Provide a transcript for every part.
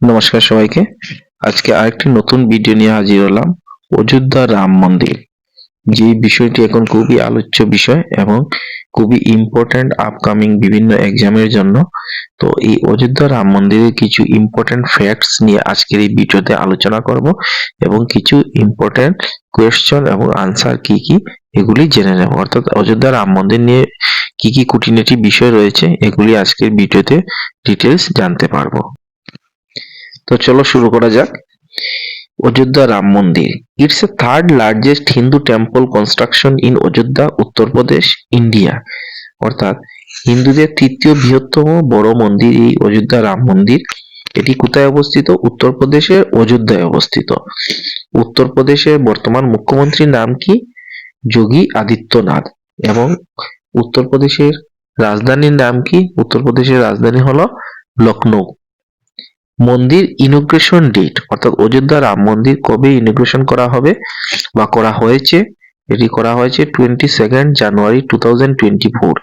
নমস্কার সবাইকে। আজকে আরেকটি নতুন ভিডিও নিয়ে হাজির হলাম অযোধ্যা রাম মন্দির। যে বিষয়টি এখন খুবই আলোচ্য বিষয় এবং খুবই ইম্পর্ট্যান্ট আপকামিং বিভিন্ন এক্সামের জন্য। তো এই অযোধ্যা রাম মন্দিরের কিছু ইম্পর্ট্যান্ট ফ্যাক্টস নিয়ে আজকের এই ভিডিওতে আলোচনা করব এবং কিছু ইম্পর্ট্যান্ট কোয়েশ্চন এবং আনসার কি কি এগুলি জেনে নেব। অর্থাৎ অযোধ্যা রাম মন্দির নিয়ে কি কি খুঁটিনাটি বিষয় রয়েছে এগুলি আজকের ভিডিওতে ডিটেলস জানতে পারব। তো চলো শুরু করা যাক। Ayodhya Ram Mandir. It's a third largest Hindu temple construction in Ayodhya Uttar Pradesh India অর্থাৎ হিন্দুদের তৃতীয় বৃহত্তম বড় মন্দির এই অযোধ্যা রাম মন্দির। এটি কোথায় অবস্থিত? উত্তরপ্রদেশের অযোধ্যায় অবস্থিত। উত্তরপ্রদেশের বর্তমান মুখ্যমন্ত্রীর নাম কি? যোগী আদিত্যনাথ। এবং উত্তরপ্রদেশের রাজধানীর নাম কি? উত্তরপ্রদেশের রাজধানী হলো লখনৌ মন্দির ইনোগ্রেশন ডেট অর্থাৎ অযোধ্যা রাম মন্দির কবে ইনোগ্রেশন করা হবে বা করা হয়েছে? এটি করা হয়েছে twenty second January two thousand twenty four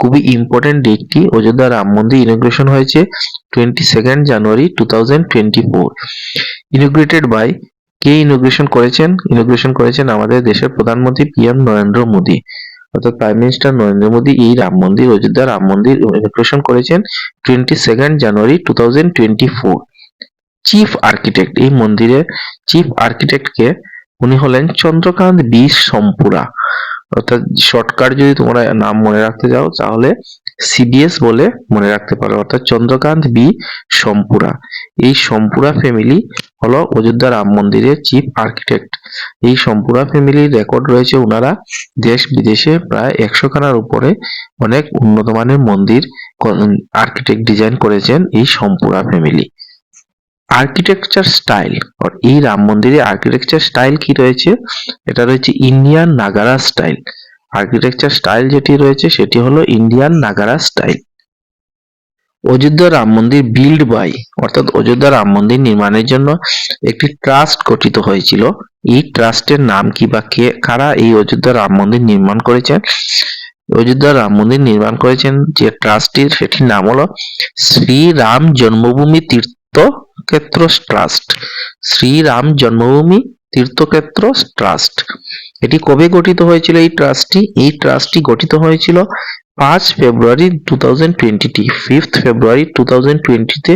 খুবই ইম্পর্টেন্ট ডেটটি অযোধ্যা রাম মন্দির ইনোগ্রেশন হয়েছে twenty second January two thousand twenty four inaugurated by K inauguration করেছেন? ইনোগ্রেশন করেছেন আমাদের দেশের প্রধানমন্ত্রী পি এম নরেন্দ্র মোদী। অর্থাৎ প্রাইম মিনিস্টার নরেন্দ্র মোদী এই রাম মন্দির, অযোধ্যা রাম মন্দির ইনোগ্রেশন করেছেন twenty second January two thousand twenty four chief architect এই মন্দিরের চিফ আর্কিটেক্টকে উনি হলেন চন্দ্রকান্ত বি সম্পুরা। অর্থাৎ শর্টকাট যদি তোমরা নাম মনে রাখতে চাও, তাহলে সিবিএস বলে মনে রাখতে পারো, অর্থাৎ চন্দ্রকান্ত বি সম্পুরা। এই সম্পুরা ফ্যামিলি হলো অযোধ্যা রাম মন্দিরের চিফ আর্কিটেক্ট এই সম্পুরা ফ্যামিলির রেকর্ড রয়েছে ওনারা দেশ বিদেশে প্রায় একশো খানার উপরে অনেক উন্নত মানের মন্দির আর্কিটেক্ট ডিজাইন করেছেন এই সম্পুরা ফ্যামিলি আর্কিটেকচার স্টাইল এই রাম মন্দিরে আর্কিটেকচার স্টাইল কি রয়েছে? এটা রয়েছে Indian Nagara style architecture style যেটি রয়েছে সেটি হলো Indian Nagara style Ayodhya Ram Mandir build by অর্থাৎ অযোধ্যা রাম মন্দির নির্মাণের জন্য একটি ট্রাস্ট গঠিত হয়েছিল। এই ট্রাস্টের নাম কি বা কে, কারা এই অযোধ্যা রাম মন্দির নির্মাণ করেছেন? অযোধ্যা রাম মন্দির নির্মাণ করেছেন যে ট্রাস্টটির সেটির নাম হলো শ্রী রাম জন্মভূমি তীর্থ তীর্থক্ষেত্র ট্রাস্ট শ্রীরাম জন্মভূমি তীর্থক্ষেত্র ট্রাস্ট এটি কবে গঠিত হয়েছিল? এই ট্রাস্টটি এই ট্রাস্টটি গঠিত হয়েছিল পাঁচ ফেব্রুয়ারি টু থাউজেন্ড টোয়েন্টিটি ফিফথ ফেব্রুয়ারি টু থাউজেন্ড টোয়েন্টিতে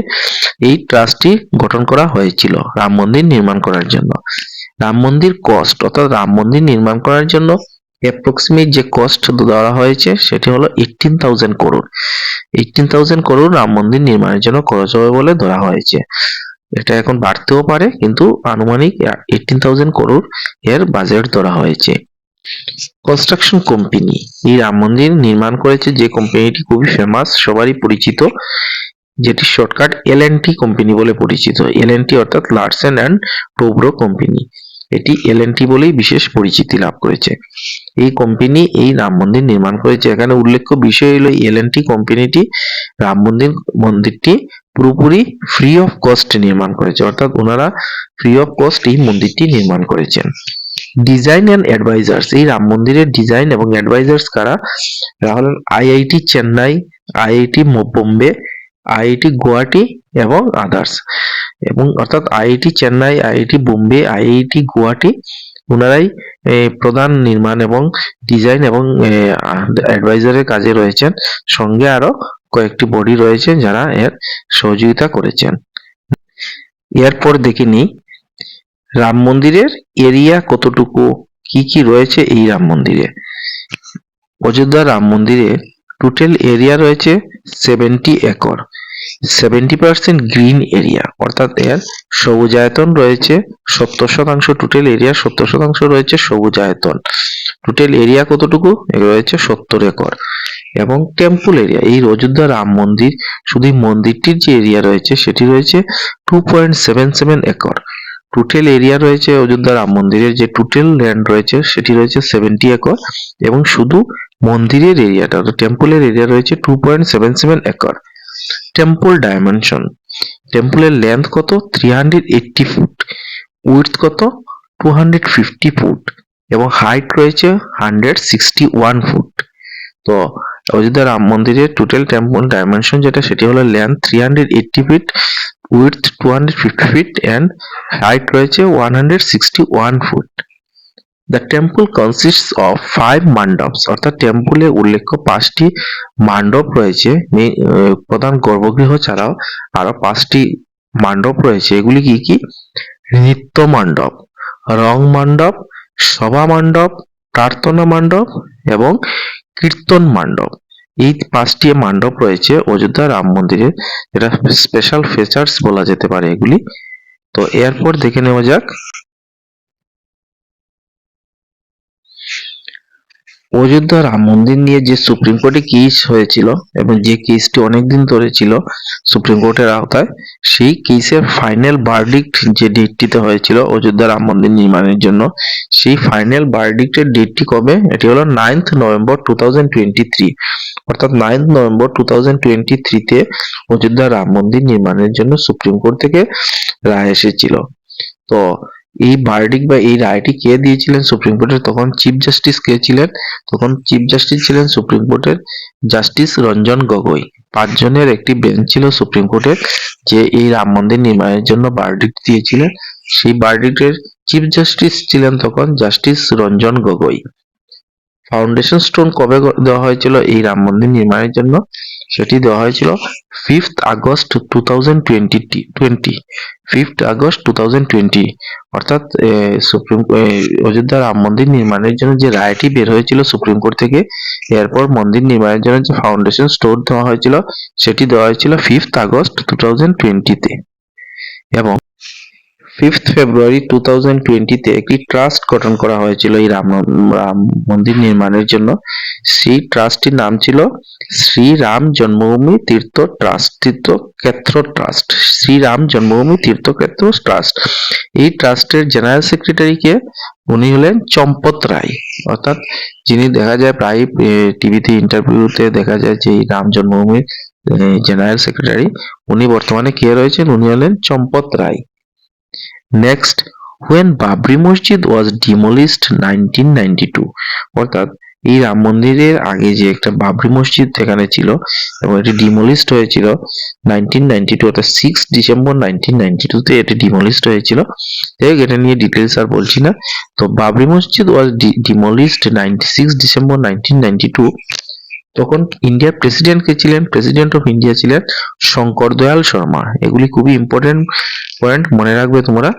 এই ট্রাস্টটি গঠন করা হয়েছিল রাম মন্দির নির্মাণ করার জন্য। রাম মন্দির কস্ট অর্থাৎ রাম মন্দির নির্মাণ করার জন্য অ্যাপ্রক্সিমেট যে কস্ট ধরা হয়েছে, সেটি হলো eighteen thousand crore eighteen thousand crore Ram মন্দির নির্মাণের জন্য খরচ হবে বলে ধরা হয়েছে। এটা এখন বাড়তেও পারে, কিন্তু আনুমানিক এইটিন থাউজেন্ড করোড় এর বাজেট ধরা হয়েছে। কনস্ট্রাকশন কোম্পানি এই রাম মন্দির নির্মাণ করেছে যে কোম্পানিটি খুবই ফেমাস সবারই পরিচিত, যেটি শর্টকাট এল কোম্পানি বলে পরিচিত। এল অর্থাৎ লার্সেন অ্যান্ড টোব্রো কোম্পানি এটি এল বলেই বিশেষ পরিচিতি লাভ করেছে। এই কোম্পানি এই রাম মন্দির নির্মাণ করেছে। এখানে উল্লেখ্য বিষয় হলো এল কোম্পানিটি রাম মন্দির, মন্দিরটি পুরোপুরি ফ্রি অফ কস্ট নির্মাণ করেছে। অর্থাৎ ওনারা ফ্রি অফ কস্ট এই মন্দিরটি নির্মাণ করেছেন। ডিজাইন অ্যান্ড অ্যাডভাইজার্স এই রাম মন্দিরের ডিজাইন এবং অ্যাডভাইজার্স কারা? হলেন IIT Chennai IIT Bombay IIT Guwahati এবং আদার্স এবং অর্থাৎ IIT Chennai IIT Bombay IIT Guwahati ওনারাই প্রধান নির্মাণ এবং ডিজাইন এবং অ্যাডভাইজারের কাজে রয়েছেন। সঙ্গে আরও কয়েকটি বডি রয়েছে যারা এর সহযোগিতা করেছেন। এরপর দেখে নিই, রাম মন্দিরের এরিয়া কতটুকু, কি কি রয়েছে এই রাম মন্দিরে? অযোধ্যা রাম মন্দিরে টোটাল এরিয়া রয়েছে seventy acre. Seventy percent green area অর্থাৎ এর সবুজায়তন রয়েছে সত্তর শতাংশ টোটাল এরিয়া সত্তর শতাংশ রয়েছে সবুজায়তন। টোটাল এরিয়া কতটুকু? রয়েছে সত্তর একর। এবং টেম্পল এরিয়া এই অযোধ্যা রাম মন্দির, শুধু মন্দিরটির যে এরিয়া রয়েছে, সেটি রয়েছে two point seven seven acre total area রয়েছে অযোধ্যা রাম মন্দিরের যে টোটাল ল্যান্ড রয়েছে, সেটি রয়েছে সেভেন্টি একর এবং শুধু মন্দিরের এরিয়াটা টেম্পলের এরিয়া রয়েছে two point seven seven acre temple dimension টেম্পলের length কত? Three hundred eighty foot width কত? টু হান্ড্রেড ফিফটি ফুট এবং হাইট রয়েছে হান্ড্রেড সিক্সটি ওয়ান ফুট তো অযোধ্যা রাম মন্দিরের টোটাল টেম্পল ডাইমেনশন যেটা, সেটি হলো length three hundred eighty feet width two hundred fifty feet and height রয়েছে one hundred sixty one foot the temple consist of five mandaps অর্থাৎ টেম্পলে উল্লেখ্য পাঁচটি মান্ডপ রয়েছে প্রধান গর্ভগৃহ ছাড়াও আরও পাঁচটি মান্ডপ রয়েছে। এগুলি কি কি? নৃত্য মণ্ডপ রং মণ্ডপ সভা মণ্ডপ প্রার্থনা মণ্ডপ এবং কীর্তন মণ্ডপ এই পাঁচটি মান্ডপ রয়েছে অযোধ্যা রাম মন্দিরে যেটা স্পেশাল ফিচার্স বলা যেতে পারে এগুলি। তো এরপর দেখে নেওয়া যাক অযোধ্যা রাম মন্দির নিয়ে যে সুপ্রিম কোর্টে কেস হয়েছিল এবং যে কেসটি অনেকদিন ধরে ছিল সুপ্রিম কোর্টের আওতায়, সেই কেসের ফাইনাল ভার্ডিক্ট যে ডেটটিতে হয়েছিল অযোধ্যা রাম মন্দির নির্মাণের জন্য, সেই ফাইনাল ভার্ডিক্টের ডেটটি কবে? এটি হলো ninth November two thousand twenty three অর্থাৎ ninth November two thousand twenty থ্রিতে অযোধ্যা রাম মন্দির নির্মাণের জন্য সুপ্রিম কোর্ট থেকে রায় এসেছিল। তো এই বার্ডিক বা এই রায়টি কে দিয়েছিলেন সুপ্রিম কোর্টের তখন চিফ জাস্টিস কে ছিলেন? তখন চিফ জাস্টিস ছিলেন সুপ্রিম কোর্টের জাস্টিস রঞ্জন গগৈ। পাঁচজনের একটি বেঞ্চ ছিল সুপ্রিম কোর্টের যে এই রাম মন্দির নির্মাণের জন্য ভার্ডিক্ট দিয়েছিলেন। সেই ভার্ডিক্টের চিফ জাস্টিস ছিলেন তখন justice Ranjan Gogoi. Foundation stone কবে দেওয়া হয়েছিল? এই রাম মন্দির নির্মাণের জন্য। সেটি দেওয়া হয়েছিল fifth August two thousand twenty twenty fifth August two thousand twenty অর্থাৎ সুপ্রিম অযোধ্যা রাম মন্দির নির্মাণের জন্য যে রায়টি বের হয়েছিল সুপ্রিম কোর্ট থেকে, এরপর মন্দির নির্মাণের জন্য যে ফাউন্ডেশন স্টোর দেওয়া হয়েছিল, সেটি দেওয়া হয়েছিল ফিফথ আগস্ট টু থাউজেন্ড টোয়েন্টিতে এবং ফিফথ ফেব্রুয়ারি টু থাউজেন্ড টোয়েন্টিতে একটি ট্রাস্ট গঠন করা হয়েছিল এই রাম রাম মন্দির নির্মাণের জন্য। সেই ট্রাস্টটির নাম ছিল Shri Ram Janmabhoomi Teerth trust, Teerth Kshetra trust. Shriram Janmabhoomi Teerth Kshetra trust. এই ট্রাস্টের জেনারেল সেক্রেটারি কে? উনি হলেন চম্পত রায়। অর্থাৎ যিনি দেখা যায় প্রায় টিভিতে ইন্টারভিউতে দেখা যায় যে এই রাম জন্মভূমির জেনারেল সেক্রেটারি, উনি বর্তমানে কে রয়েছেন? উনি হলেন Champat Rai. Next when Babri Masjid was demolished 1992 অর্থাৎ এই রাম মন্দিরের আগে যে একটা বাবরি মসজিদ এখানে ছিল এবং এটি ডিমোলিস্ট হয়েছিল 1992 অর্থাৎ সিক্স ডিসেম্বর 1992 তে এটি ডিমোলিস্ট হয়েছিল। যাই এটা নিয়ে ডিটেলস আর বলছি না। তো বাবরি মসজিদ ওয়াজ ডিমোলিস্ট 96 ডিসেম্বর 1992 তখন ইন্ডিয়ার প্রেসিডেন্ট কে ছিলেন প্রেসিডেন্ট অফ ইন্ডিয়া ছিলেন শঙ্কর দয়াল শর্মা। এগুলি খুবই ইম্পর্টেন্ট পয়েন্ট মনে রাখবে তোমরা।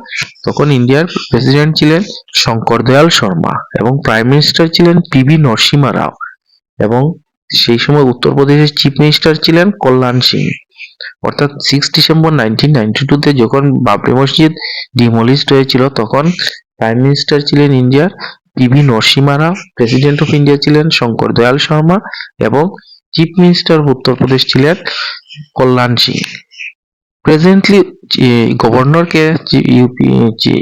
তখন ইন্ডিয়ার প্রেসিডেন্ট ছিলেন শঙ্কর দয়াল শর্মা এবং প্রাইম মিনিস্টার ছিলেন পিবি নরসিমা রাও এবং সেই সময় উত্তরপ্রদেশের চিফ মিনিস্টার ছিলেন কল্যাণ সিং। অর্থাৎ সিক্স ডিসেম্বর নাইনটিন নাইনটি টুতে যখন বাবরি মসজিদ ডিমোলিস্ট হয়েছিল, তখন প্রাইম মিনিস্টার ছিলেন ইন্ডিয়ার PV Narasimha Rao, president of India ছিলেন শঙ্কর দয়াল শর্মা এবং চিফ মিনিস্টার উত্তরপ্রদেশ ছিলেন কল্যাণ সিং। প্রেজেন্টলি গভর্নর কে ইউপি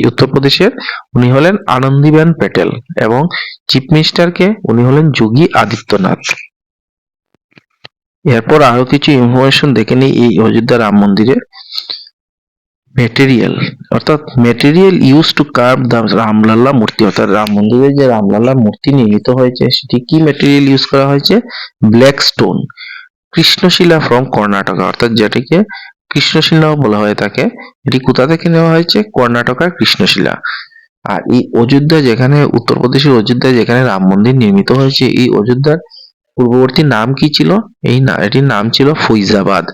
উত্তরপ্রদেশের, উনি হলেন আনন্দীবেন প্যাটেল এবং চিফ মিনিস্টার কে উনি হলেন যোগী আদিত্যনাথ। এরপর আরও কিছু ইনফরমেশন দেখে নিই এই অযোধ্যা রাম মন্দিরের মেটেরিয়াল অর্থাৎ material use to carve the Ramlalla মূর্তি অর্থাৎ রাম মন্দিরে যে রামলাল্লা মূর্তি নির্মিত হয়েছে, সেটি কি মেটেরিয়াল ইউজ করা হয়েছে? Black stone Krishnashila from Karnataka, অর্থাৎ যেটিকে কৃষ্ণশিলাও বলা হয়ে থাকে। এটি কোথা থেকে নেওয়া হয়েছে? কর্ণাটকের কৃষ্ণশিলা। আর এই অযোধ্যা যেখানে, উত্তরপ্রদেশের অযোধ্যায় যেখানে রাম মন্দির নির্মিত হয়েছে, এই অযোধ্যার পূর্ববর্তী নাম কি ছিল? এই না, এটির নাম ছিল ফৈজাবাদ।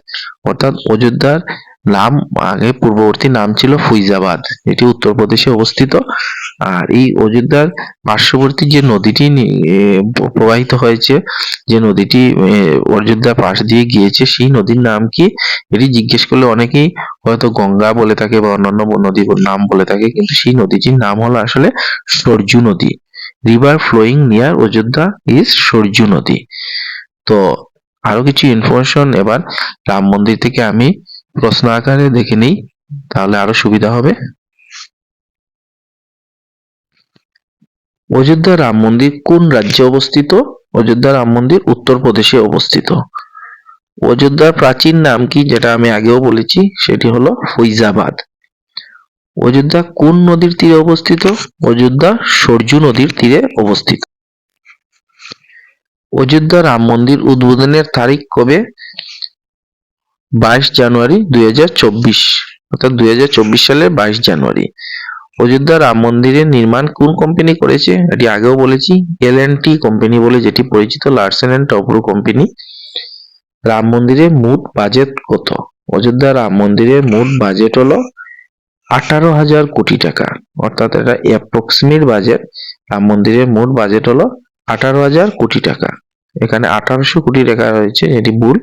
অর্থাৎ অযোধ্যার নাম আগে পূর্ববর্তী নাম ছিল ফৈজাবাদ। এটি উত্তরপ্রদেশে অবস্থিত। আর এই অযোধ্যার পার্শ্ববর্তী যে নদীটি প্রবাহিত হয়েছে যে নদীটি এ, অযোধ্যার পাশ দিয়ে গিয়েছে সেই নদীর নাম কি? এটি জিজ্ঞেস করলে অনেকেই হয়তো গঙ্গা বলে থাকে বা অন্যান্য নদীর নাম বলে থাকে কিন্তু সেই নদীটির নাম হলো আসলে সরজু নদী। River flowing near Ayodhya is Sarju nadi. তো আরও কিছু ইনফরমেশন এবার রাম মন্দির থেকে আমি প্রশ্ন আকারে দেখে নিই, তাহলে আরও সুবিধা হবে। অযোধ্যা রাম মন্দির কোন রাজ্যে অবস্থিত? অযোধ্যা রাম মন্দির উত্তরপ্রদেশে অবস্থিত। অযোধ্যার প্রাচীন নাম কি, যেটা আমি আগেও বলেছি, সেটি হলো ফৈজাবাদ। অযোধ্যা কোন নদীর তীরে অবস্থিত? অযোধ্যা সরজু নদীর তীরে অবস্থিত। অযোধ্যা রাম মন্দির উদ্বোধনের তারিখ কবে? বাইশ জানুয়ারি দুই হাজার চব্বিশ, অর্থাৎ দুই সালের বাইশ জানুয়ারি। অযোধ্যা রাম মন্দিরের নির্মাণ কোন কোম্পানি করেছে? এটি আগেও বলেছি এল টি কোম্পানি বলে যেটি পরিচিত Larsen and Toubro company Ram মন্দিরের মোট বাজেট কত? অযোধ্যা রাম মন্দিরের মোট বাজেট হলো আঠারো হাজার কোটি টাকা, অর্থাৎ এটা অ্যাপ্রক্সিমেট বাজেট রাম মন্দিরের মোট বাজেট হলো আঠারো হাজার কোটি টাকা। এখানে আঠারোশো কোটি টাকা রয়েছে, এটি ভুল।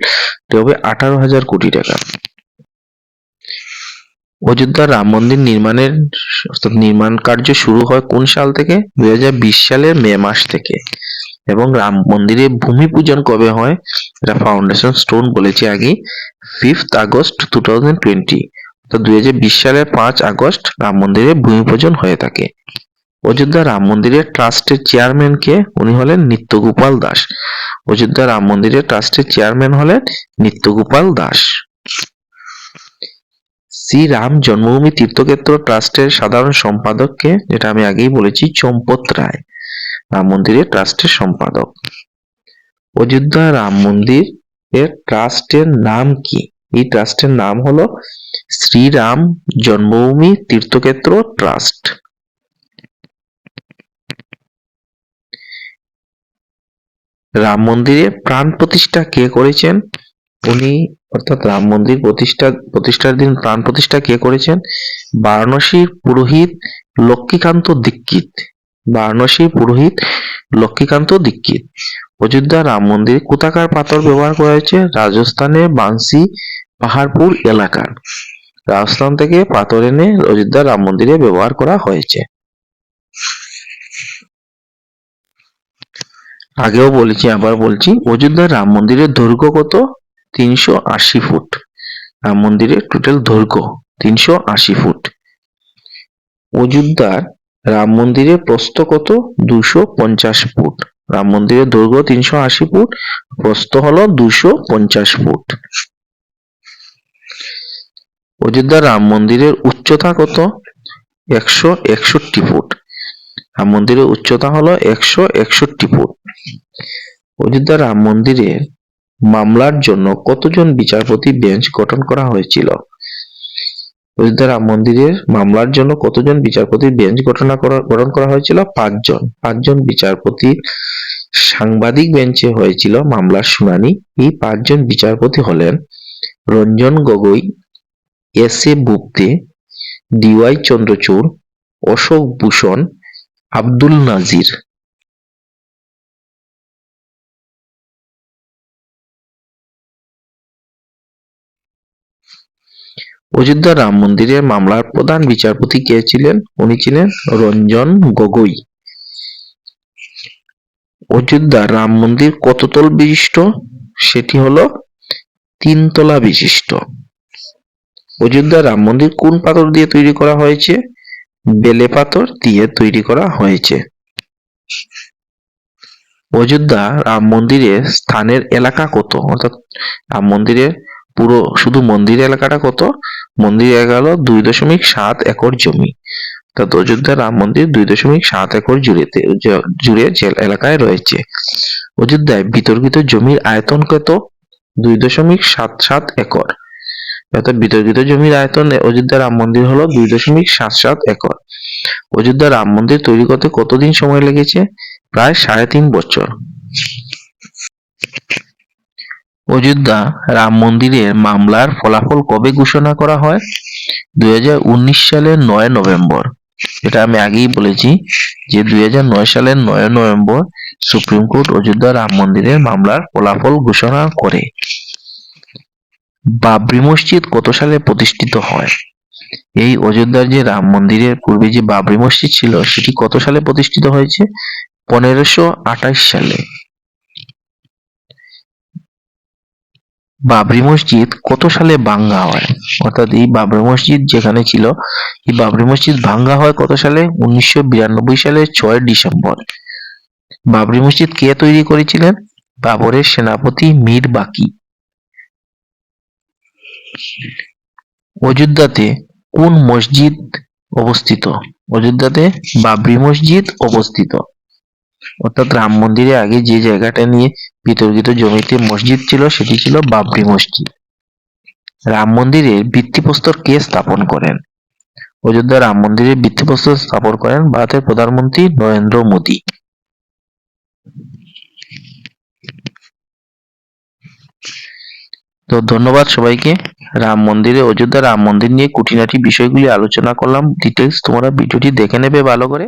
হবে আঠারো হাজার কোটি টাকা। অযোধ্যা রাম মন্দির নির্মাণের, অর্থাৎ নির্মাণ কার্য শুরু হয় কোন সাল থেকে? দুই হাজার বিশ সালের মে মাস থেকে। এবং রাম মন্দিরে ভূমি পূজন কবে হয়? এটা ফাউন্ডেশন স্টোন বলেছি আগে। Fifth August two thousand twenty অর্থাৎ দুই সালের পাঁচ আগস্ট রাম মন্দিরে ভূমি পূজন হয়ে থাকে। অযোধ্যা রাম মন্দিরের ট্রাস্টের চেয়ারম্যান কে উনি হলেন নিত্যগোপাল দাস। অযোধ্যা রাম মন্দিরের ট্রাস্টের চেয়ারম্যান হলেন নিত্যগোপাল দাস। শ্রী রাম জন্মভূমি তীর্থক্ষেত্র ট্রাস্টের সাধারণ সম্পাদককে, যেটা আমি আগেই বলেছি, চম্পত রায়, রাম মন্দিরের ট্রাস্টের সম্পাদক। অযোধ্যা রাম মন্দির এর ট্রাস্টের নাম কি? এই ট্রাস্টের নাম হলো শ্রীরাম জন্মভূমি তীর্থক্ষেত্র ট্রাস্ট। রাম মন্দিরে প্রাণ প্রতিষ্ঠা কে করেছেন? উনি অর্থাৎ রাম মন্দির প্রতিষ্ঠা, প্রতিষ্ঠার দিন প্রাণ প্রতিষ্ঠা কে করেছেন? বারাণসীর পুরোহিত লক্ষ্মীকান্ত দীক্ষিত। বারাণসীর পুরোহিত লক্ষ্মীকান্ত দীক্ষিত। অযোধ্যা রাম মন্দির কোথাকার পাথর ব্যবহার করা হয়েছে? রাজস্থানের বাংসি পাহাড়পুর এলাকার। রাজস্থান থেকে পাথর এনে অযোধ্যা রাম মন্দিরে ব্যবহার করা হয়েছে। আগেও বলেছি, আবার বলছি অযোধ্যার রাম মন্দিরের দৈর্ঘ্য কত? তিনশো আশি ফুট। রাম মন্দিরের টোটাল দৈর্ঘ্য তিনশো আশি ফুট। অযোধ্যার রাম মন্দিরের প্রস্থ কত? দুশো পঞ্চাশ ফুট। রাম মন্দিরের দৈর্ঘ্য তিনশো আশি ফুট, প্রস্থ হলো দুশো পঞ্চাশ ফুট। অযোধ্যা রাম মন্দিরের উচ্চতা কত? একশো একষট্টি ফুট। রাম মন্দিরের উচ্চতা হলো একশো একষট্টি ফুট। অযোধ্যা রাম মন্দিরের মামলার জন্য কতজন বিচারপতি বেঞ্চ গঠন করা হয়েছিল? অযোধ্যা রাম মন্দিরের মামলার জন্য কতজন বিচারপতি বেঞ্চ গঠন গঠন করা হয়েছিল? পাঁচজন। পাঁচজন বিচারপতি সাংবাদিক বেঞ্চে হয়েছিল মামলার শুনানি। এই পাঁচজন বিচারপতি হলেন Ranjan Gogoi, S A Bobde D Y Chandrachud, Ashok Bhushan Abdul Nazeer. Ayodhya Ram মন্দিরের মামলার প্রধান বিচারপতি কে ছিলেন? উনি ছিলেন রঞ্জন গগৈ। অযোধ্যা রাম মন্দির কততল বিশিষ্ট? সেটি হলো তিনতলা বিশিষ্ট। অযোধ্যা রাম মন্দির কোন পাথর দিয়ে তৈরি করা হয়েছে? বেলে পাথর দিয়ে তৈরি করা হয়েছে। অযোধ্যা রাম মন্দিরের স্থানের এলাকা কত? অর্থাৎ রাম মন্দিরের পুরো, শুধু মন্দির এলাকাটা কত? মন্দির এলাকা দুই দশমিক সাত একর জমি। অর্থাৎ অযোধ্যা রাম মন্দির দুই দশমিক সাত একর জুড়েতে জুড়ে এলাকায় রয়েছে। অযোধ্যায় বিতর্কিত জমির আয়তন কত? দুই দশমিক সাত সাত একর। অর্থাৎ বিতর্কিত জমির আয়তন অযোধ্যা রাম মন্দির হলো দুই দশমিক সাত সাত একর। অযোধ্যা রাম মন্দির তৈরি করতে কতদিন সময় লেগেছে? প্রায় সাড়ে তিন বছর। অযোধ্যা রাম মন্দিরের মামলার ফলাফল কবে ঘোষণা করা হয়? দুই হাজার উনিশ সালের নয় নভেম্বর। এটা আমি আগেই বলেছি যে দুই হাজার নয় সালের নয় November supreme court Ayodhya Ram মন্দিরের মামলার ফলাফল ঘোষণা করে। বাবরি মসজিদ কত সালে প্রতিষ্ঠিত হয়? এই অযোধ্যার যে রাম মন্দিরের পূর্বে যে বাবরি মসজিদ ছিল, সেটি কত সালে প্রতিষ্ঠিত হয়েছে? পনেরোশো আঠাশ সালে। বাবরি মসজিদ কত সালে ভাঙ্গা হয়? অর্থাৎ এই বাবরি মসজিদ যেখানে ছিল, এই বাবরি মসজিদ ভাঙ্গা হয় কত সালে? উনিশশো সালের ছয় ডিসেম্বর। বাবরি মসজিদ কে তৈরি করেছিলেন? বাবরের সেনাপতি মীর বাকি। অযোধ্যাতে কোন মসজিদ অবস্থিত? অযোধ্যাতে বাবরি মসজিদ অবস্থিত। অর্থাৎ রাম মন্দিরে আগে যে জায়গাটা নিয়ে বিতর্কিত জমিতে মসজিদ ছিল, সেটি ছিল বাবরি মসজিদ। রাম মন্দিরের ভিত্তিপ্রস্তর কে স্থাপন করেন? অযোধ্যা রাম মন্দিরের ভিত্তিপ্রস্তর স্থাপন করেন ভারতের প্রধানমন্ত্রী নরেন্দ্র মোদী। তো ধন্যবাদ সবাইকে। রাম মন্দিরে, অযোধ্যা রাম মন্দির নিয়ে কুটিনাটি বিষয়গুলি আলোচনা করলাম। ডিটেলস তোমরা ভিডিওটি দেখে নেবে ভালো করে।